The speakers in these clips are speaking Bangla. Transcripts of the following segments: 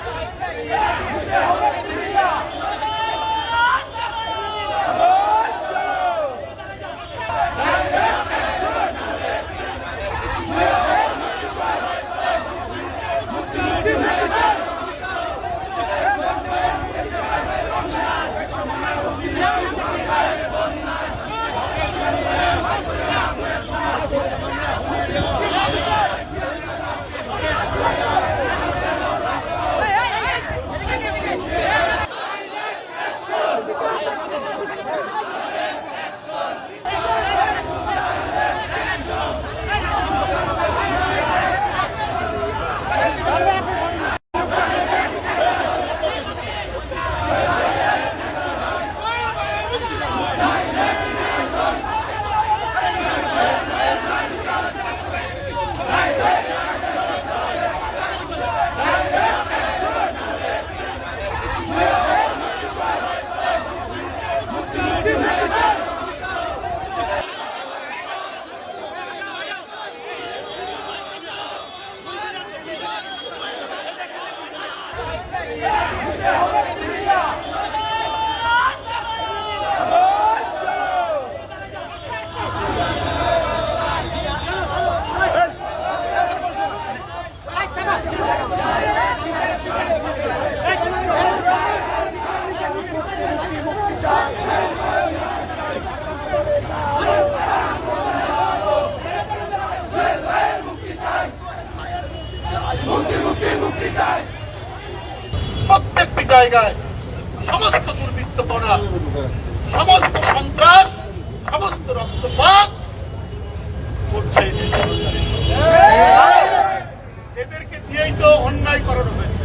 হবে Mutti, Mutti, Mutti, Mutti, জায়গায় সমস্ত দুর্বৃত্তপনা, সমস্ত সন্ত্রাস, সমস্ত রক্তপাত করছে এদেরকে দিয়েই তো অন্যায় করানো হয়েছে।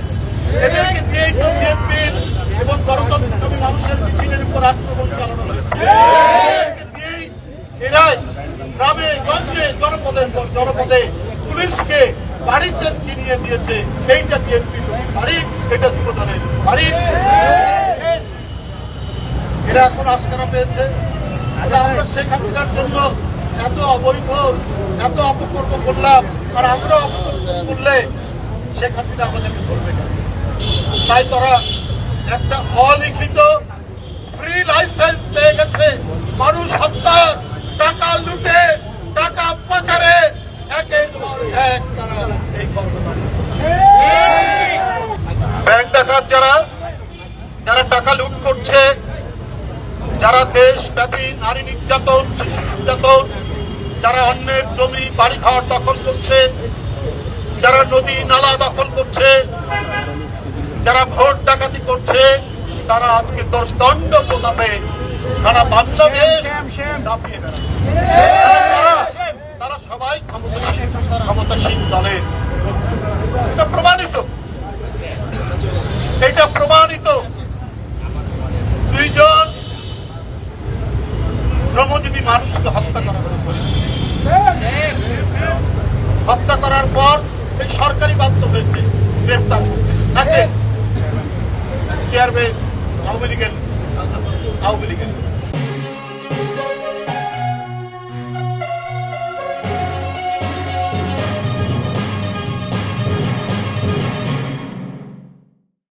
এদেরকে দিয়েই তো বিএনপির এবং গণতন্ত্রী মানুষের মিছিলের উপর আক্রমণ চালানো হয়েছে। এদেরকে দিয়েই এরাই গ্রামে, গঞ্জে, জনপদে জনপদে পুলিশকে বাড়ি চিনিয়ে দিয়েছে এইটা বিএনপি বাড়ি, এটা যুবদলের বাড়ি এরা এখন আস্কারা পেয়েছে আমরা শেখ হাসিনার জন্য এত অবৈধ, এত অপকর্ম করলাম, আর আমরা অপকর্ম করলে শেখ হাসিনা আমাদেরকে করবে না। তাই তারা একটা অলিখিত ফ্রি লাইসেন্স পেয়ে গেছে মানুষ হত্যা টাকা লুটে টাকা পাচারে একের পর এক তারা এই কর্মকাণ্ড করছে। ব্যাংক ডাকাত যারা যারা টাকা লুট করছে। যারা দেশব্যাপী নারী নির্যাতন শিশু নির্যাতন যারা অন্যের জমি বাড়িঘর দখল করছে যারা নদী নালা দখল করছে যারা ভোট ডাকাতি করছে তারা আজকে দণ্ড প্রতাপে সারা বাংলাদেশ দাপিয়ে বেড়াচ্ছে। মানুষকে হত্যা করা হত্যা করার পর এই সরকারি বাধ্য হয়েছে, গ্রেপ্তার তাকে চেয়ারম্যান আওয়ামী লীগের আওয়ামী লীগের।